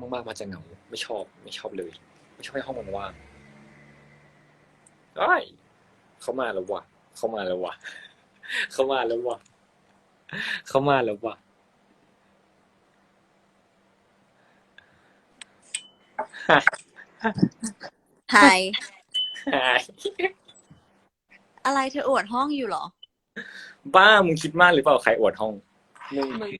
ว่างๆมันจะเหงาไม่ชอบ ไม่ชอบเลย ไม่ชอบให้ห้องมันว่างไอ้ยเขามาแล้ววะเขามาแล้ววะเขามาแล้ววะเขามาแล้ววะไฮหายอะไรเธออวดห้องอยู่เหรอ บ้ามึงคิดมากหรือเปล่าใครอวดห้องมึงมึง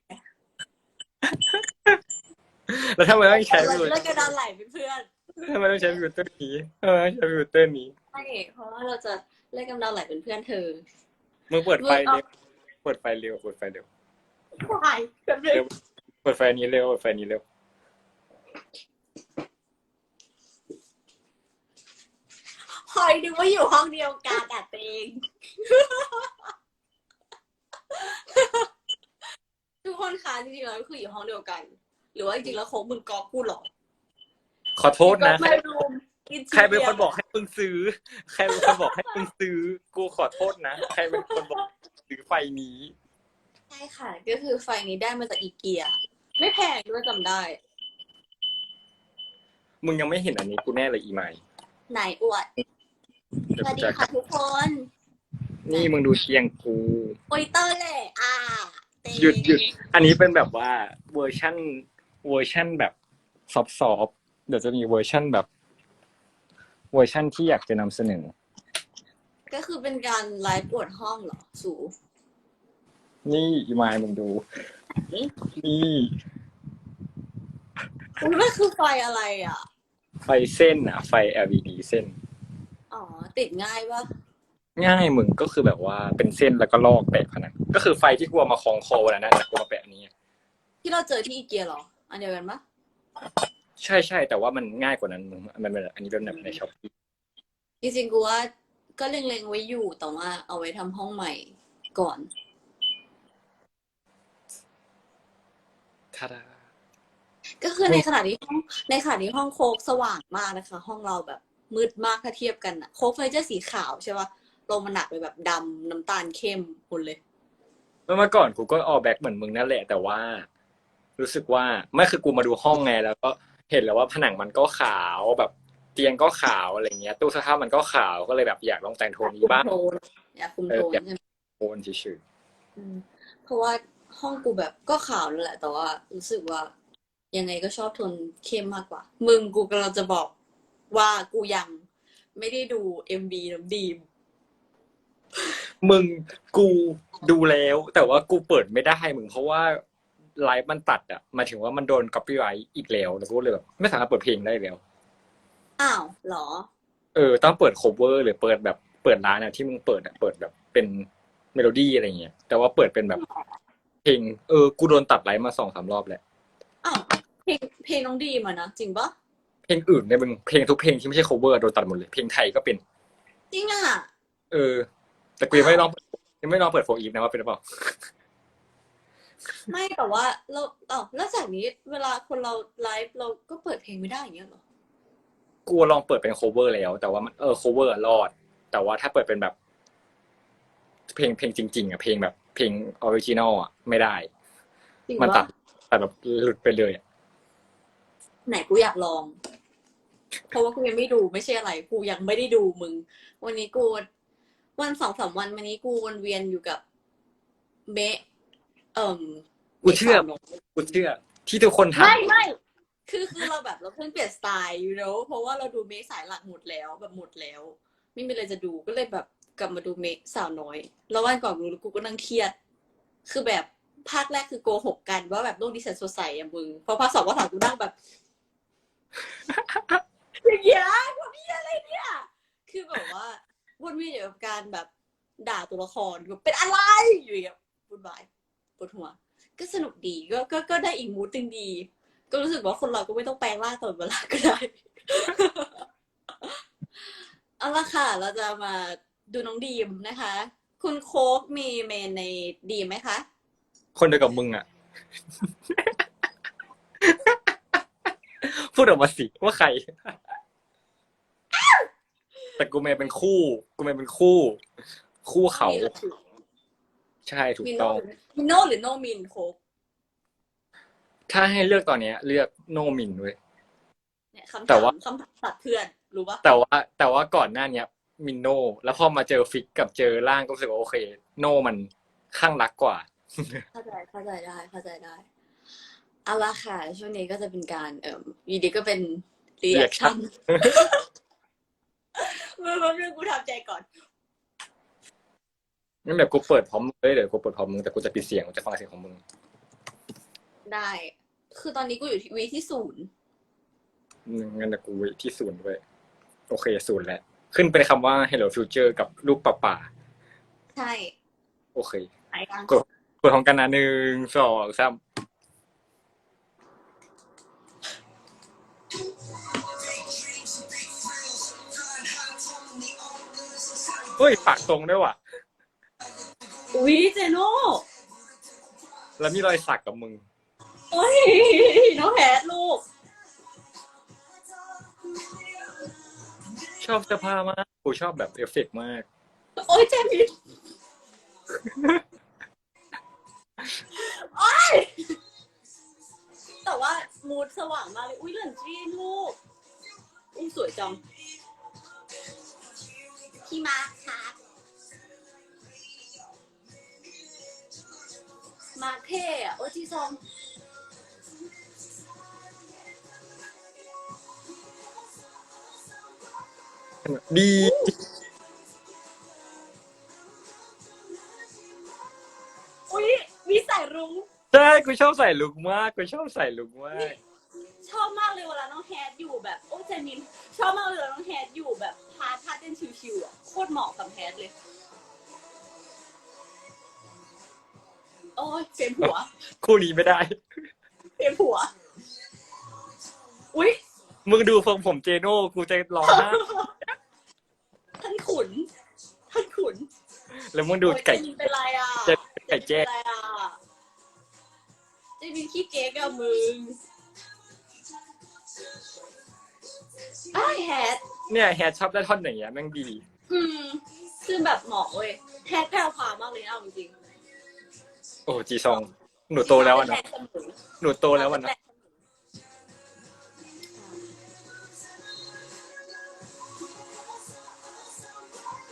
แล้วทำไมต้องใช้เราฟิลเลิกกระดานไหลเป็นเพื่อนทำไมต้องใช้ฟิลเตอร์นี้ทำไมต้องใช้ฟิลเตอร์นี้ใช่เพราะว่าเราจะเล่นกำดาวไหลเป็นเพื่อนเธอมึงเปิดไฟเร็วเปิดไฟเร็วเปิดไฟเร็ววายกันเลยเปิดไฟนี้เร็วเปิดไฟนี้เร็วพลอยนึกว่าอยู่ห้องเดียวกันแต่เองทุกคนคะจริงๆแล้วก็คืออยู่ห้องเดียวกัน หรือว่าจริงๆแล้วโค้กมึงกอกูเหรอขอโทษนะ ไม่รู้กินใครเป็นคนบอกให้มึงซื้อ ใครเป็นคนบอกให้มึงซื้อ กูขอโทษนะ ใครเป็นคนบอกซื้อไฟนี้ ใช่ค่ะ ก็คือไฟนี้ได้มาจากอีเกีย ไม่แพงด้วยจำได้ มึงยังไม่เห็นอันนี้กูแน่เลยอีไมล์ไหนอวดเดี๋สยววัสกูดีจะค่ะทุกคน นี่มึงดูเชียงกูโอริเตอร์เลย อ่าเต็มหยุดหยุด อันนี้เป็นแบบว่าเวอร์ชั่น เวอร์ชั่นแบบซอฟต์ๆเดี๋ยวจะมีเวอร์ชั่นแบบ เวอร์ชั่นที่อยากจะนำเสนอ ก็คือเป็นการไลฟ์อวดห้องเหรอสูนี่อีไมล์มึงดู นี่คุณนั่นคือไฟอะไรอะ ไฟเส้นอะ ไฟ LED เส้น อ๋อ ติดง่ายปะง่ายมึงก็คือแบบว่าเป็นเส้นแล้วก็ลอกแปะผนังก็คือไฟที่กูเอามาคล้องคอวันนั้นนะแต่กูมาแปะอันนี้ ที่เราเจอที่อีเกียเหรอ อันเดียวกันปะใช่ใช่แต่ว่ามันง่ายกว่านั้นมึงมันเป็นอันนี้เป็นแบบในช็อปปี้จริงๆกูว่าก็เล็งๆไว้อยู่แต่ว่าเอาไว้ทำห้องใหม่ก่อน ทาดาก็คือในขณะที่ห้องในขณะที่ห้องโคกสว่างมากนะคะ ห้องเราแบบมืดมากถ้าเทียบกันอะโคกเฟอร์นิเจอร์สีขาวใช่ปะลงมาหนักไปแบบดำน้ำตาลเข้มหมดเลย เมื่อก่อนกูก็ออกแบ็กเหมือนมึงนั่นแหละ แต่ว่า รู้สึกว่าไม่คือกูมาดูห้องไง แล้วก็เห็นแล้วว่าผนังมันก็ขาวแบบเตียงก็ขาวอะไรเงี้ย ตู้เสื้อผ้ามันก็ขาวก็เลยแบบอยากลองแต่งโทนนี้บ้างคุมโทนอยากคุมโทนเอออยากใช่ไหมโทนเฉยอืมเพราะว่าห้องกูแบบก็ขาวนั่นแหละ แต่ว่ารู้สึกว่ายังไงก็ชอบโทนเข้มมากกว่า มึงกูกำลังจะบอกว่ากูยังไม่ได้ดูเอ็มบีน้ำดีมๆมึงกูดูแล้ว แต่ว่ากูเปิดไม่ได้มึงเพราะว่า ไลฟ์มันตัดอะหมายถึงว่ามันโดนก๊อปปี้ไว้อีกแล้วแล้วกูเลยแบบไม่สามารถเปิดเพลงได้แล้ว อ้าวเหรอ เออ ต้องเปิด cover หรือเปิดแบบเปิดร้านอะที่มึงเปิดอะเปิดแบบเป็นเมโลดี้อะไรเงี้ยแต่ว่าเปิดเป็นแบบ เพลงเออกูโดนตัดไลฟ์มาสองสามรอบแล้วอ้าวเพลงเพลงน้องดีมอะนะจริงปะเพลงอื่นเนี่ยมึงเพลงทุกเพลงที่ไม่ใช่ cover โดนตัดหมดเลยเพลงไทยก็เป็น จริงอะเออ แต่กูยังไม่ได้ลองยังไม่ลองเปิดโฟอีฟนะว่าเป็นหรือเปล่า ไม่แต่ว่าเราอ๋อแล้วจากนี้เวลาคนเราไลฟ์เราก็เปิดเพลงไม่ได้อย่างเงี้ยเหรอกูลองเปิดเป็น cover แล้ว แต่ว่ามันเออ cover อะรอด แต่ว่าถ้าเปิดเป็นแบบ เพลงเพลงจริง ๆอะเพลงแบบเพลงออริจินอลอะไม่ได้ จริงมันตัปะดตัดแบบหลุดไปเลยอะไหนกูอยากลอง เพราะว่ากูยังไม่ดูไม่ใช่อะไร กูยังไม่ได้ดูมึง วันนี้กูวันสองสามวันวันนี้กูวนเวียนอยู่กับเบะ เอ่มกูเชื่อมะกูเชื่อ ที่ทุกคนทำไม่ไม่คือคือเราแบบเราเพิ่งเปลี่ยนสไตล์อยู่แล้วเพราะว่าเราดูเมคสายหลักหมดแล้วแบบหมดแล้ว ไม่มีอะไรจะดูก็เลยแบบกลับมาดูเมคสาวน้อย แล้ววันก่อนรู้กูก็นั่งเครียด คือแบบภาคแรกคือโกหกกันว่าแบบโลกดิฉันสดใสอะมึงพอภาคสองก็ถามกูนั่งแบบอย่างเงี้ยว่าพี่อะไรเนี่ย คือแบบว่าวนเวียนอยู่กับการแบบด่าตัวละครแบบเป็นอะไรอยู่อย่างเงี้ยวุ่นวาย ปวดหัว ก็สนุกดีก็ก็ก็ได้อีกมูดตึงดี ก็รู้สึกว่าคนเราก็ไม่ต้องแปลงร่างตลอดเวลาก็ได้ เอาละค่ะ เราจะมาดูน้องดีมนะคะ คุณโค้กมีเมนในดีมไหมคะ คนเดียวกับมึงอะ พูดออกมาสิว่าใคร แต่กูเมย์เป็นคู่ กูเมย์เป็นคู่ คู่เขา มีหรือถูก ใช่ถูกมีโนต้อง หรือมีโนหรือโนมินโค้กถ้าให้เลือกตอนเนี้ย เลือกโนมินเว้ย เนี่ยคำแต่ถามว่า คำถามตัดเพื่อนรู้ปะแต่ว่าแต่ว่าก่อนหน้าเนี้ยมินโน แล้วพอมาเจอฟิกกับเจอร่างก็รู้สึกว่าโอเค โนมันข้างรักกว่า เข้าใจเข้าใจได้เข้าใจได้เอาละค่ะช่วงนี้ก็จะเป็นการเอ่อวีดีก็เป็นรีแอคชั่น reaction เมื่อแป๊บนึงกูทำใจก่อน งั้นเดี๋ยวกูเปิดพร้อมมึงเลยเดี๋ยวกูเปิดพร้อมมึงแต่กูจะปิดเสียงกูจะฟังเสียงของมึงได้ คือตอนนี้กูอยู่ที่วีที่ศูนย์อืมงั้นเดี๋ยวกูไว้ที่ศูนย์ด้วยโอเคศูนย์แล้วขึ้นเป็นคำว่า Hello Future กับลูกป่าป่าใช่โอเคไปกันกดกดพร้อมกันนะหนึ่งสองสามเฮ้ยปากตรงด้วยว่ะ อุ้ยเจโน่แล้วมีรอยสักกับมึง โอ้ยน้องแพทลูก ชอบเสื้อผ้ามากกูชอบแบบเอฟเฟกต์มาก โอ้ยเจมินโอ้ยแต่ว่ามูดสว่างมากเลย อุ้ยเหลือนจีนลูกอุ้ยสวยจัง พี่มาร์คครับ มาร์คเท่อะโอ้ยจีซองดีอุ้ยมีสายรุ้งใช่กูชอบใส่ลุกมากกูชอบใส่ลุกมาก ชอบมากเลยเวลาน้องแฮดอยู่แบบโอ้เจมินชอบมากเลยเวลาน้องแฮดอยู่แบบพาท่าเต้นชิวๆอะโคตรเหมาะกับแฮดเลย โอ้ยเปลี่ยนหัว คู่นี้ไม่ได้เปลี่ยนหัว อุ้ยมึงดูทรงผมเจโน่กูจะร้องไห้ท่านขุน ท่านขุนแล้วมึงดูโอ้ยไก่เจมินเป็นไรอะเจไก่แจ้ เจมินเป็นไรอะเจมินขี้เก๊กอะมึงไอ้ายแฮดเนี่ยแฮชชอบได้ท่อนอย่างเงี้ยแม่งดี อืมคือแบบเหมาะเว้ยแฮดแพรวพราวมากเลยนะเอาจริงๆ โอ้จีซอง หนูโตแล้วอะนะแทนเสมอหนูโตแล้วอะนะ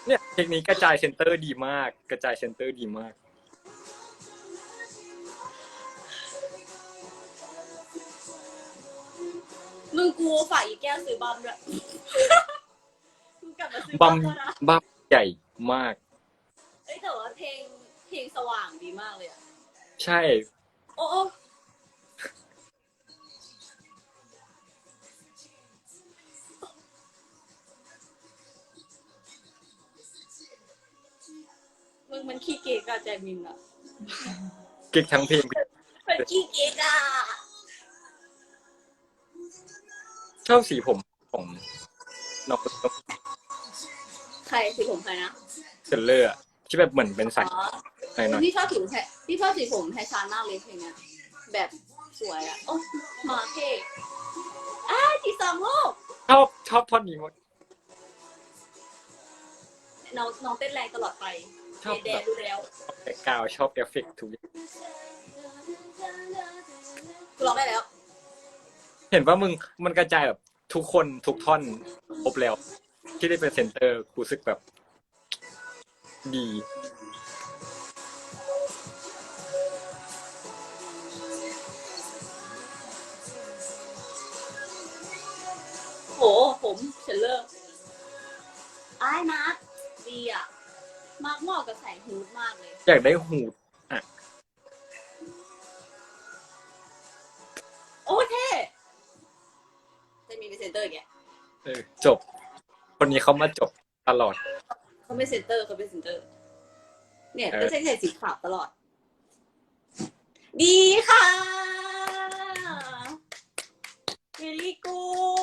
เนี่ยเทคนิคกระจายเซนเตอร์ดีมาก กระจายเซนเตอร์ดีมาก มึงกูฝากอีแก้วซื้อบัมด้วยมึงกลับมาซื้อบับัมมแล้วนะบัมใหญ่มาก เอ้ยแต่ว่าเพลงเพลงสว่างดีมากเลยอะ ใช่โอ้โอ้มึงมันขี้เก๊กอะแจมินอะเก๊กทั้งเพลงมันขี้เก๊กอะชอบสีผมของน้องใครสีผมใครนะเซนเลอร์อะที่แบบเหมือนเป็นสาย อ๋อ หน่อยพี่ชอบสีผมแทพี่ชอบสีผมแทชานมากเลยเพลงเนี้ยแบบสวยอะโอ้มาเท่อ้ายจีสองลูกๆชอบชอบท่อนนี้มากน้องน้องเต้นแรงตลอดไปชอบแดแบนบดูแล้วแต่กาวชอบเอฟเฟกต์ทุกอย่างกูร้องได้แล้ว เห็นว่ามึงมันกระจายแบบทุกคนทุกท่อนครบแล้ว ที่ได้เป็นเซนเตอร์กูรู้สึกแบบ ดี ผมเชลเลอร์อ้ายมาร์คดีอะ มาร์คเหมาะกับใส่ฮูดมากเลย อยากได้หูดโอ้เท่จะมีเป็นเซนเตอร์อย่างเงี้ยเออจบ คนนี้เขามาจบตลอด เขาไม่เซนเตอร์เขาเป็นเซนเตอร์ เนี่ยเออ ก็ใช้ใส่สีขาวตลอด ดีค่ะเ e ลี่กูดทำไมดี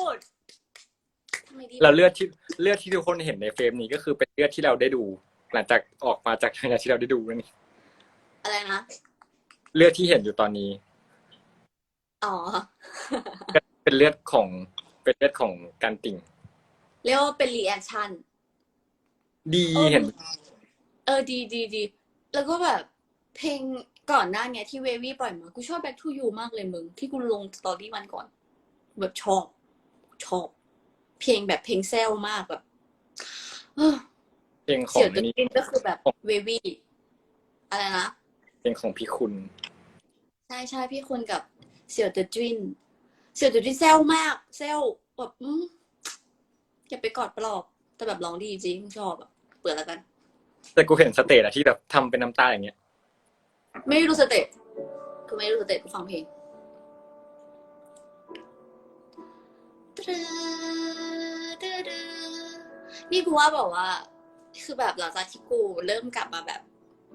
เราเลือดที่เลือดที่ทุกคนเห็นในเฟรมนี้ก็คือเป็นเลือดที่เราได้ดู หลังจากออกมาจากทางที่เราได้ดูนั่นเองอะไรนะเลือดที่เห็นอยู่ตอนนี้ อ๋อ เป็นเลือดของเป็นเลือดของการติ่ง เรียกว่าเป็นรีแอคชั่น ดีเออเห็น เออดีดีดี แล้วก็แบบ เพลงก่อนหน้าเนี้ยที่เววี่ปล่อยมา กูชอบ Back to You มากเลยมึง ที่กูลงสตอรี่วันก่อน แบบชอบ ชอบ เพลงแบบเพลงแซวมากแบบเอ้อเพลงขอเสี่งยวอัจะนนี้กินก็คือแบบเววี่อะไรนะ เพลงของพี่คุณ ใช่ใช่พี่คุณกับเสี่ยวเตอร์จินเสี่ยวเตอร์จินแซวมากแซวแบบอืมอย่าไปกอดปลอบ แต่แบบร้องดีจริงชอบอะเปิดแล้วกัน แต่กูเห็นสเตจอะที่แบบทำเป็นน้ำตาอย่างเงี้ย ไม่ได้ดูสเตปคือไม่ได้ดูสเตปกูฟังเพลง นี่กูว่าแบบว่า คือแบบหลังจากที่กูเริ่มกลับมาแบบ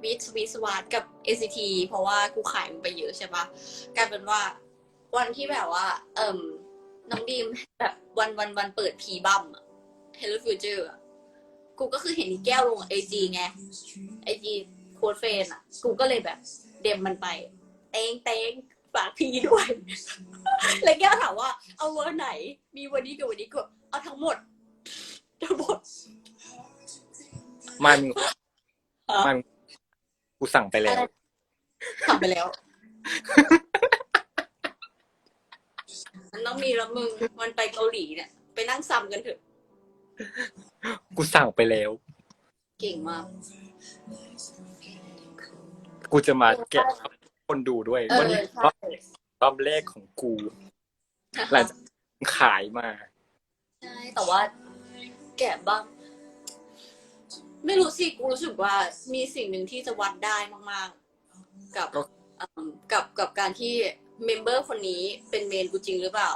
วิสวิสวาดกับ NCT เพราะว่ากูขายมันไปเยอะใช่ปะกลายเป็นว่าวันที่แบบว่า เอิ่มน้องดีมแบบวันวันวันเปิดพีบัมอะ Hello Future อะกูก็คือเห็นอีแก้วลงไอจีไงไอจีโค้ดเฟนอะกูก็เลยแบบเดมมันไปเตงเตงฝากพีด้วย แล้วแก้วถามว่าเอาเวอร์ไหน มีวันนี้กับวันนี้ก็ เอาทั้งหมดทั้งหมดมันฮะมันกูสั่งไปแล้วอะไรทำไปแล้ว มันต้องมีแล้วมึงมันไปเกาหลีเนี่ย ไปนั่งซ้ำกันเถอะ กูสั่งไปแล้ว เก่งมาก กูจะมาแกะคนดูด้วยเออวันนี้ใช่รอบแรกของกู หลังจากขายมา ใช่แต่ว่าแกะบ้าง ไม่รู้สิกูรู้สึกว่ามีสิ่งหนึ่งที่จะวัดได้มาก ๆ กับก็ เอิ่มกับกับการที่เมมเบอร์คนนี้เป็นเมนกูจริงหรือเปล่า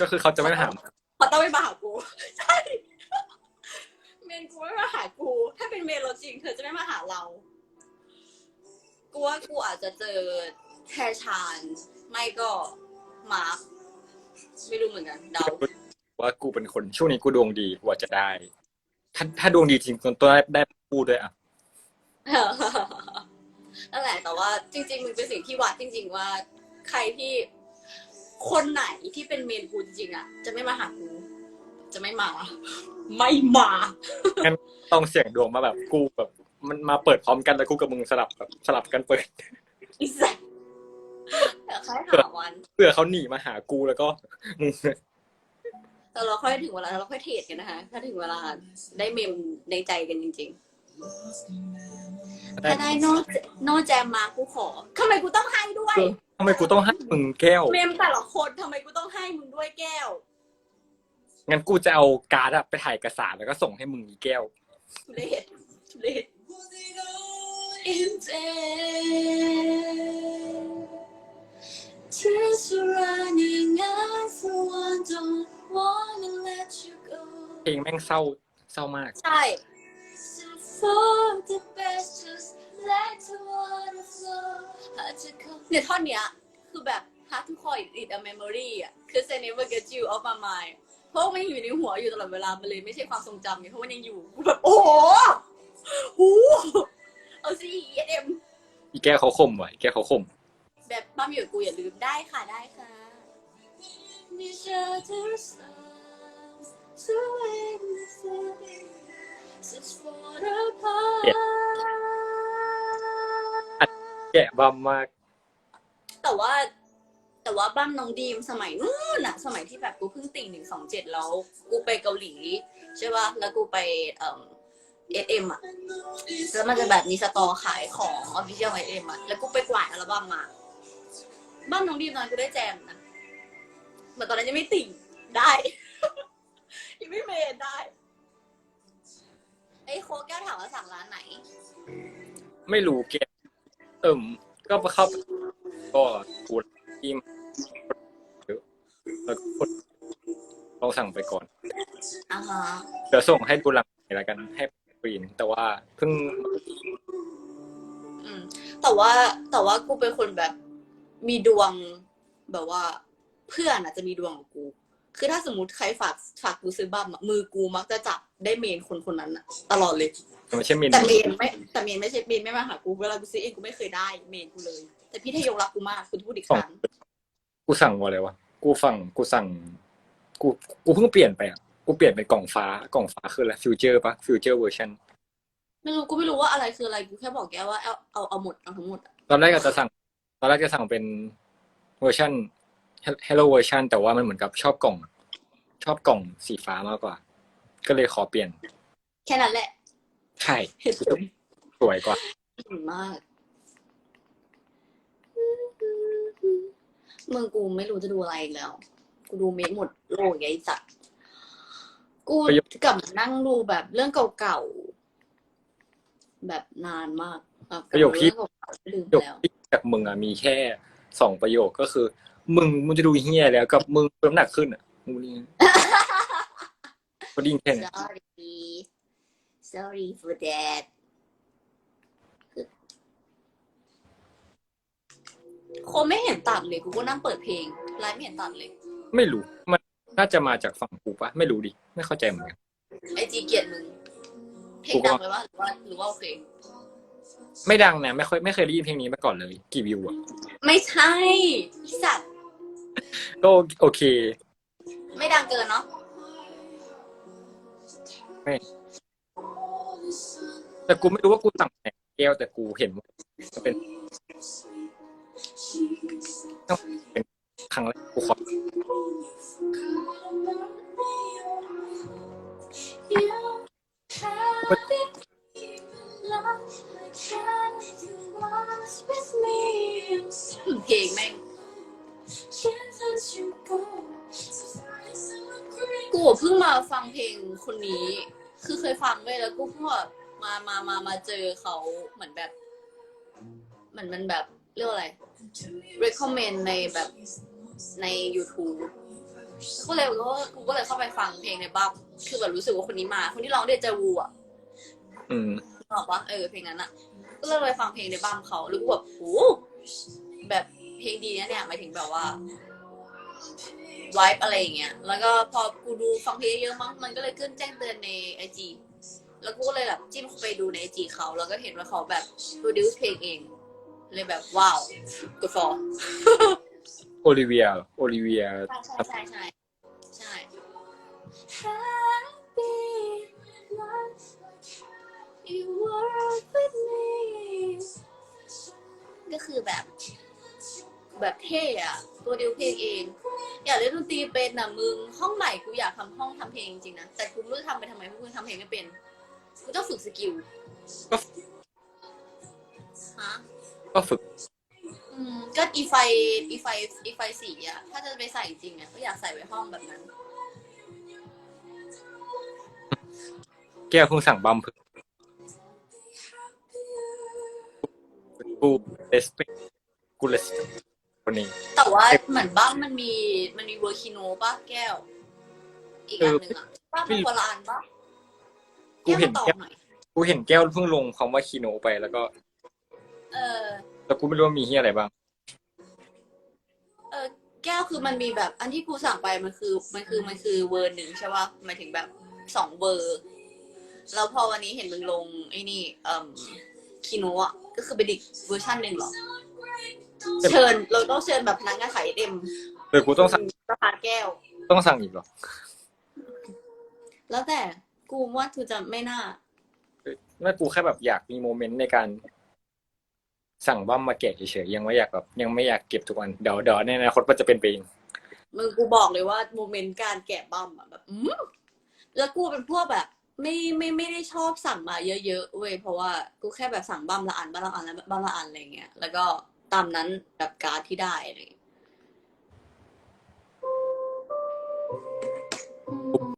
ก็คือเขาจะไม่ถามเขาต้องไม่มาหากู ใช่ เมนกูไม่มาหากู ถ้าเป็นเมนเราจริง เธอจะไม่มาหาเรา กูว่ากูอาจจะเจอแทชาน ไม่ก็มาร์คไม่รู้เหมือนกันเดา ว่ากูเป็นคนช่วงนี้กูดวงดีกูอาจจะได้ ถ้าถ้าดวงดีจริงคนตัวได้ได้พูดด้วยอะนั่นแหละแต่ว่าจริง ๆ มันเป็นสิ่งที่วัดจริง ๆ ว่าใครที่คนไหนที่เป็นเมนกูจริงๆอะ จะไม่มาหากูจะไม่มา ไม่มาต้องเสี่ยงดวงมาแบบกูแบบ มันมาเปิดพร้อมกันแล้วกูกับมึงสลับแบบสลับกันเปิดอีสัตว์เดี๋ยวค่อยหาวันเพื่อเขาหนีมาหากูแล้วก็มึง แต่เราค่อยถึงเวลาเราค่อยเทรดกันนะคะ ถ้าถึงเวลาได้เมมในใจกันจริง ๆ ถ้าได้โนโนแจมมากูขอทำไมกูต้องให้ด้วย ทำไมกูต้องให้มึงแก้ว เมมแต่ละคนทำไมกูต้องให้มึงด้วยแก้ว งั้นกูจะเอาการ์ดอะไปถ่ายเอกสารแล้วก็ส่งให้มึงอีแก้ว ทุเรศทุเรศ In Tears are running out for one don't wanna let you go เพลงแม่งเศร้าเศร้ามาก ใช่ So for the best just let the water flow Hard to come เนี่ยท่อนเนี้ยคือแบบ hard to call it it a memory อะ คือ I never get you off my mind เพราะว่ามันอยู่ในหัวอยู่ตลอดเวลา มันเลยไม่ใช่ความทรงจำไงเพราะมันยังอยู่กูแบบโอ้โหหูเอาสิเอ็มอีแก้วเขาคมว่ะอีแก้วเขาคมแบบบ้ามอยู่กับกูอย่าลืมได้ค่ะได้ค่ะ Each other's arms, so endlessly, such far apart. แกะบัมมาก แต่ว่า แต่ว่าบ้านน้องดีมสมัยนู้นอะสมัยที่แบบกูเพิ่งติ่งหนึ่งสองเจ็ดแล้ว กูไปเกาหลี ใช่ป่ะ แล้วกูไปเอ่อเอ็มอะแล้วมันจะแบบมีสตอขายของออฟฟิเชียลเอ็มอะแล้วกูไปกวาดอัลบั้มมาบ้านน้องดีมตอนนั้นกูได้แจมนะ เหมือนตอนนั้นยังไม่ติ่งได้ ยังไม่เมนได้ไอ้โค้กแก้วถามว่าสั่งร้านไหน ไม่รู้แกะเอิ่มก็เข้าไปก็กูทีมแล้วก็กดลองสั่งไปก่อน อ่าฮะเดี๋ยวส่งให้ดูหลังไหนแล้วกันให้ปรีนแต่ว่าเพิ่งอืมแต่ว่าแต่ว่ากูเป็นคนแบบมีดวงแบบว่า เพื่อนอาจจะมีดวงกับกู คือถ้าสมมติใครฝากฝากกูซื้อบัมอะมือกูมักจะจับได้เมนคนคนนั้นอะตลอดเลย ไม่ใช่เมนแต่เมนไม่แต่เมนไม่ใช่เมนไม่มาหากูเวลากูซื้อเองกูไม่เคยได้เมนกูเลย แต่พี่ทยงรักกูมากกูพูดอีกครั้งกูสั่งว่าอะไรวะกูฟังกูสั่ง กูกูเพิ่งเปลี่ยนไปอะกูเปลี่ยนเป็นกล่องฟ้ากล่องฟ้าคืออะไรฟิวเจอร์ปะฟิวเจอร์เวอร์ชันไม่รู้กูไม่รู้ว่าอะไรคืออะไรกูแค่บอกแกว่าเอาเอาเอาหมดเอาทั้งหมดอะตอนแรกก็จะสั่ง ตอนแรกจะสั่งเป็นเวอร์ชัน Hello เวอร์ชันแต่ว่ามันเหมือนกับชอบกล่อง ชอบกล่องสีฟ้ามากกว่า ก็เลยขอเปลี่ยน แค่นั้นแหละใช่เหตุผลสวยกว่า ดีมาก มึงกูไม่รู้จะดูอะไรอีกแล้ว กูดูเมคหมดโลกไอ้สัตว์กูกลับมานั่งดูแบบเรื่องเก่าๆ แบบนานมากแบบประโยคที่ เรื่องเก่าๆลืมปไประโยคแล้ว ที่จากมึงอะมีแค่สองประโยคก็คือ มึงมึงจะดูเฮียแล้ว กับมึงน้ำหนักขึ้นอะมึงนี่ก็ดิ้งแค่นั้น sorry sorry for that คงไม่เห็นตัดเลยกูก็นั่งเปิดเพลงไลฟ์ไม่เห็นตัดเลยไม่รู้ มันน่าจะมาจากฝั่งกูปะไม่รู้ดิ ไม่เข้าใจเหมือนกัน ไอจีเกลียดมึงเพลงดังไหมวะหรือว่าหรือว่าโอเคไม่ดังนะ ไม่ค่อยไม่เคยได้ยินเพลงนี้มาก่อนเลย กี่วิวอะไม่ใช่อีสัตว์ ก็โอเค ไม่ดังเกินเนาะแต่กูไม่รู้ว่ากูสั่งไหนแก้วแต่กูเห็นว่ามันเป็นต้องเป็นครั้งแรกกูขอเพลงแม่ง กูเพิ่งมาฟังเพลงคนนี้ คือเคยฟังไว้ยแล้วกูเพิ่งแบบมามามามาเจอเขาเหมือนแบบเหมือนมันแบบเรียกว่าอะไร recommend ในแบบใน YouTube ก็เลยก็กูก็เลยเข้าไปฟังเพลงในบัมคือแบบรู้สึกว่าคนนี้มา คนที่ร้องเดจาวูอะอืมบอกว่าเออเพลงนั้นอะ ก็เลยไปฟังเพลงในบัมเขาแล้วกูแบบโอ้แบบเพลงดีนะเนี่ยหมายถึงแบบว่า ไวบ์อะไรอย่างเงี้ย แล้วก็พอกูดูฟังเพลงเยอะมั้ง มันก็เลยขึ้นแจ้งเตือนในไอจีแล้วกูก็เลยแบบจิ้มเข้าไปดูในไอจีเขา แล้วก็เห็นว่าเขาแบบโปรดิวซ์เพลงเอง เลยแบบว้าว good for โอลิเวียโอลิเวียใช่ใช่ใช่ใช่ใช่ก็คือแบบ แบบเท่อะตัวเดียวเพลงเอง อยากเล่นดนตรีเป็นนะมึงห้องใหม่กูอยากทำห้องทำเพลงจริงๆนะแต่กูไม่รู้จะทำไปทำไมเพราะกูทำเพลงไม่เป็นกูต้องฝึกสกิลก็ ฮะ ก็ฝึกอืมก็อีไฟอีไฟอีไฟสีอะถ้าจะไปใส่จริงอะก็อยากใส่ไว้ห้องแบบนั้น แก้วเพิ่งสั่งบัมเพิ่งกูเลสเปกูเลส คนนี้ แต่ว่าเหมือนบ้านมันมีมันมีเวอร์คิโนป่ะแก้ว อีกอันหนึ่งอะบ้านมันโบราณป่ะกูเห็นแก้วแก้วมาตอบหน่อยกูเห็นแก้วเพิ่งลงคำว่าคีโนไปแล้วก็ เออ แล้วกูไม่รู้ว่ามีเฮียอะไรบ้าง เออแก้วคือมันมีแบบ อันที่กูสั่งไปมันคือ มันคือมันคือเวอร์หนึ่งใช่ป่ะหมายถึงแบบสองเวอร์ แล้วพอวันนี้เห็นมึงลงไอ้นี่เอ่มคิโนะอะก็คือเป็นอีกเวอร์ชันหนึ่งเหรอ เชิญเราต้องเชิญแบบพนักงานขายเอ็มเออกูต้องสั่งประพานแก้ว ต้องสั่งอีกเหรอ แล้วแต่กูว่ากูจะไม่น่าไม่กูแค่แบบอยากมีโมเมนต์ในการ สั่งบัมมาแกะเฉยๆยังไม่อยากแบบยังไม่อยากเก็บทุกวันเดี๋ยวเดี๋ยวในอนาคตมันจะเป็นไปเองมึงกูบอกเลยว่าโมเมนต์การแกะบัมอะแบบอืมแล้วกูเป็นพวกแบบ ไม่ไม่ไม่ได้ชอบสั่งมาเยอะๆเว้ยเพราะว่ากูแค่แบบสั่งบัมละอันบัมละอันแล้วบัมละอันอะไรเงี้ยแล้วก็ ตามนั้นแบบการที่ได้เลย